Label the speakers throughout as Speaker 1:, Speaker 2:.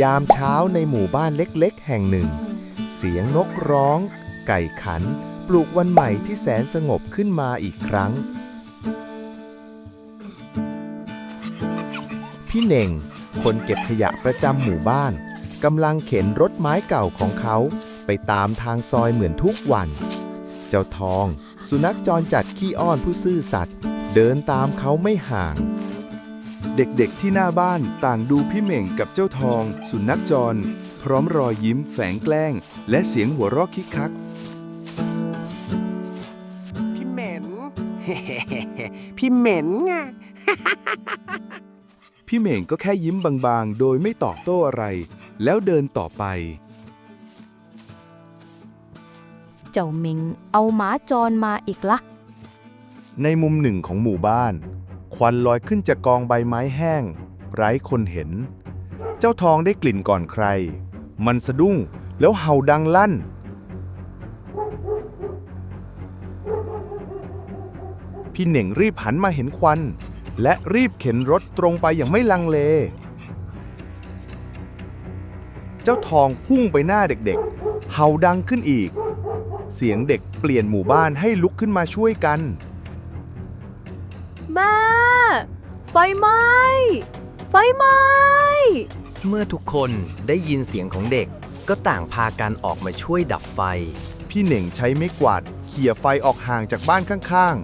Speaker 1: ยามเช้าในหมู่บ้านเล็กๆ แห่งหนึ่ง เสียงนกร้อง ไก่ขัน ปลูกวันใหม่ที่แสนสงบขึ้นมาอีกครั้ง พี่เน่ง คนเก็บขยะประจำหมู่บ้านกำลังเข็นรถไม้เก่าของเขาไปตามทางซอยเหมือนทุกวัน เจ้าทอง สุนัขจรจัดขี้อ้อนผู้ซื่อสัตย์เดินตามเขาไม่ห่าง
Speaker 2: เด็กๆที่หน้าบ้านต่างดูพี่เหม่งกับเจ้าทอง สุนัขจร พร้อมรอยยิ้มแฝงแกล้ง และเสียงหัวเราะคิกคัก
Speaker 3: พี่เหม็น พี่เหม็นไง
Speaker 2: พี่เหม่งก็แค่ยิ้มบางๆ โดยไม่ตอบโต้อะไร แล้วเดินต่อไป
Speaker 4: เจ้าเมงเอาหมาจรมาอีกละ
Speaker 1: ในมุมหนึ่งของหมู่บ้าน ควันลอยขึ้นจากกองใบไม้แห้ง ไร้คนเห็น เจ้าทองได้กลิ่นก่อนใคร มันสะดุ้งแล้วเห่าดังลั่น พี่เหน่งรีบหันมาเห็นควัน และรีบเข็นรถตรงไปอย่างไม่ลังเล เจ้าทองพุ่งไปหน้าเด็กๆ เห่าดังขึ้นอีก เสียงเด็กเปลี่ยนหมู่บ้านให้ลุกขึ้นมาช่วยกัน
Speaker 4: แม่ ไฟไหม้ไฟไหม้
Speaker 5: เมื่อทุกคนได้ยินเสียงของเด็ก ก็ต่างพากันออกมาช่วยดับไฟ
Speaker 1: พี่เหน่งใช้ไม้กวาดเขี่ยไฟออกห่างจากบ้านข้าง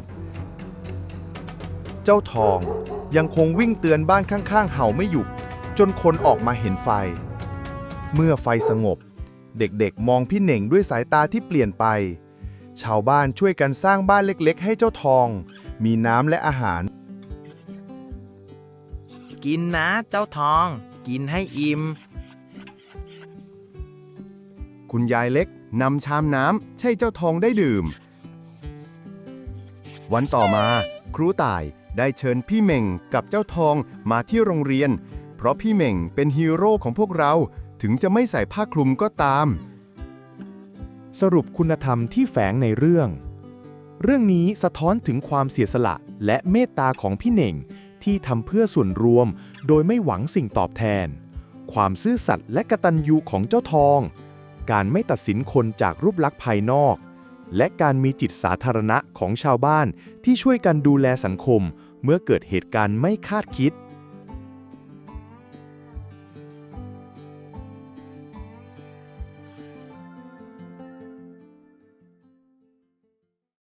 Speaker 1: ๆ เจ้าทองยังคงวิ่งเตือนบ้านข้างๆ เห่าไม่หยุด จนคนออกมาเห็นไฟ เมื่อไฟสงบ เด็กๆ มองพี่เหน่งด้วยสายตาที่เปลี่ยนไป ชาวบ้านช่วยกันสร้างบ้านเล็กๆ ให้เจ้าทอง มีน้ำและอาหาร
Speaker 5: กินนะเจ้าทอง กินให้อิ่ม
Speaker 2: คุณยายเล็กนำชามน้ำใช่เจ้าทองได้ดื่ม วันต่อมา ครูต่ายได้เชิญพี่เหม่งกับเจ้าทองมาที่โรงเรียน เพราะพี่เหม่งเป็นฮีโร่ของพวกเราถึงจะไม่ใส่ผ้าคลุมก็ตาม
Speaker 1: สรุปคุณธรรมที่แฝงในเรื่อง เรื่องนี้สะท้อนถึงความเสียสละและเมตตาของพี่เหน่ง ที่ทำเพื่อส่วนรวม โดยไม่หวังสิ่งตอบแทน ความซื่อสัตย์และกะตัญญูของเจ้าทอง การไม่ตัดสินคนจากรูปลักษณ์ภายนอก และการมีจิตสาธารณะของชาวบ้านที่ช่วยกันดูแลสังคม เมื่อเกิดเหตุการณ์ไม่คาดคิด